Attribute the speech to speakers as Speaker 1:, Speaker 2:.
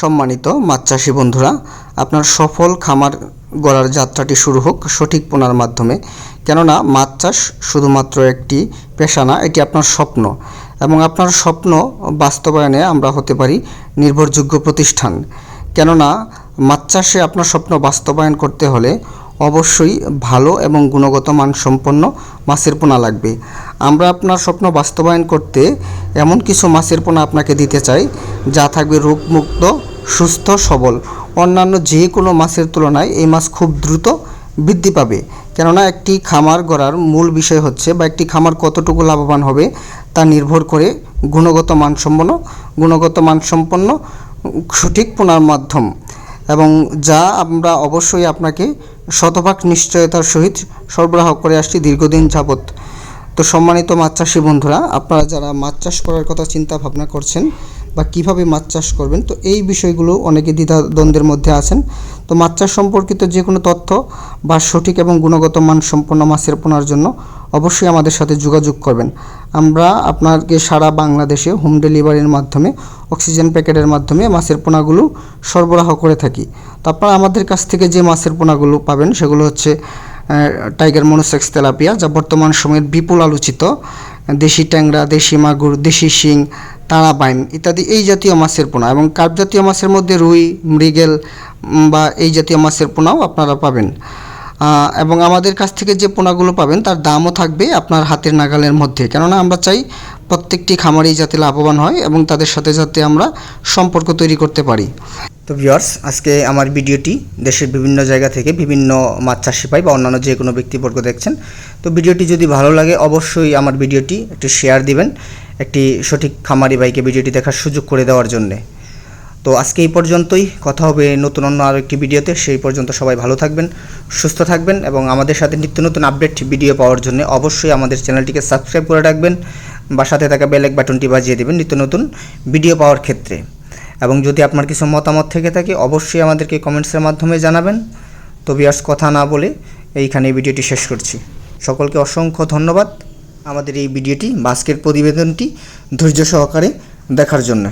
Speaker 1: সম্মানিত মাছ চাষি বন্ধুরা, আপনার সফল খামার গড়ার যাত্রাটি শুরু হোক সঠিক পোনার মাধ্যমে। কেননা, মাছ চাষ শুধুমাত্র একটি পেশা না, এটি আপনার স্বপ্ন। এবং আপনার স্বপ্ন বাস্তবায়নে আমরা হতে পারি নির্ভরযোগ্য প্রতিষ্ঠান। কেননা, মাছ চাষে আপনার স্বপ্ন বাস্তবায়ন করতে হলে অবশ্যই ভালো এবং গুণগত মানসম্পন্ন মাছের পোনা লাগবে। আমরা আপনার স্বপ্ন বাস্তবায়ন করতে এমন কিছু মাছের পোনা আপনাকে দিতে চাই যা থাকবে রোগমুক্ত, সুস্থ, সবল। অন্যান্য যে কোনো মাছের তুলনায় এই মাছ খুব দ্রুত বৃদ্ধি পাবে। কেননা একটি খামার গড়ার মূল বিষয় হচ্ছে বা একটি খামার কতটুকু লাভবান হবে তা নির্ভর করে গুণগত মানসম্পন্ন গুণগত মানসম্পন্ন, সঠিক পোনার মাধ্যম এবং যা আমরা অবশ্যই আপনাকে শতভাগ নিশ্চয়তার সহিত সরবরাহ করে আসছি দীর্ঘদিন যাবৎ। তো সম্মানিত মাছ চাষি বন্ধুরা, আপনারা যারা মাছ চাষ করার কথা চিন্তা ভাবনা করছেন বা কীভাবে মাছ চাষ করবেন, তো এই বিষয়গুলো অনেকে দ্বিধা দ্বন্দ্বের মধ্যে আছেন। তো মাছ চাষ সম্পর্কিত যে কোনো তথ্য বা সঠিক এবং গুণগত মান সম্পন্ন মাছের পোনার জন্য অবশ্যই আমাদের সাথে যোগাযোগ করবেন। আমরা আপনাকে সারা বাংলাদেশে হোম ডেলিভারির মাধ্যমে, অক্সিজেন প্যাকেটের মাধ্যমে মাছের পোনাগুলো সরবরাহ করে থাকি। তো আপনারা আমাদের কাছ থেকে যে মাছের পোনাগুলো পাবেন, সেগুলো হচ্ছে টাইগার মনোসেক্স তেলাপিয়া, যা বর্তমান সময়ের বিপুল আলোচিত, দেশি ট্যাংরা, দেশি মাগুর, দেশি শিং তারাবাইন ইত্যাদি এই জাতীয় মাছের পোনা এবং কার্প জাতীয় মাছের মধ্যে রুই, মৃগেল বা এই জাতীয় মাছের পোনাও আপনারা পাবেন। এবং আমাদের কাছ থেকে যে পোনাগুলো পাবেন তার দামও থাকবে আপনার হাতের নাগালের মধ্যে। কেননা আমরা চাই প্রত্যেকটি খামারি যাতে লাভবান হয় এবং তাদের সাথে যাতে আমরা সম্পর্ক তৈরি করতে পারি। তো ভিউয়ার্স, আজকে আমার ভিডিওটি দেশের বিভিন্ন জায়গা থেকে বিভিন্ন মাছ চাষি পাই বা অন্যান্য যে কোনো ব্যক্তিবর্গ দেখছেন। তো ভিডিওটি যদি ভালো লাগে অবশ্যই আমার ভিডিওটি একটু শেয়ার দিবেন একটি সঠিক খামারি বাইকে ভিডিওটি দেখার সুযোগ করে দেওয়ার জন্যে। তো আজকে এই পর্যন্তই, কথা হবে নতুন অন্য আরও একটি ভিডিওতে, সেই পর্যন্ত সবাই ভালো থাকবেন, সুস্থ থাকবেন এবং আমাদের সাথে নিত্য নতুন আপডেট ভিডিও পাওয়ার জন্য অবশ্যই আমাদের চ্যানেলটিকে সাবস্ক্রাইব করে রাখবেন বা সাথে থাকা বেল বাটনটি বাজিয়ে দেবেন নিত্য নতুন ভিডিও পাওয়ার ক্ষেত্রে। এবং যদি আপনার কিছু মতামত থেকে থাকে, অবশ্যই আমাদেরকে কমেন্টসের মাধ্যমে জানাবেন। তো বিয়ার্স কথা না বলে এইখানে এই ভিডিওটি শেষ করছি। সকলকে অসংখ্য ধন্যবাদ। আমাদের এই ভিডিওটি বাস্কের প্রতিবেদনটি ধৈর্য সহকারে দেখার জন্য।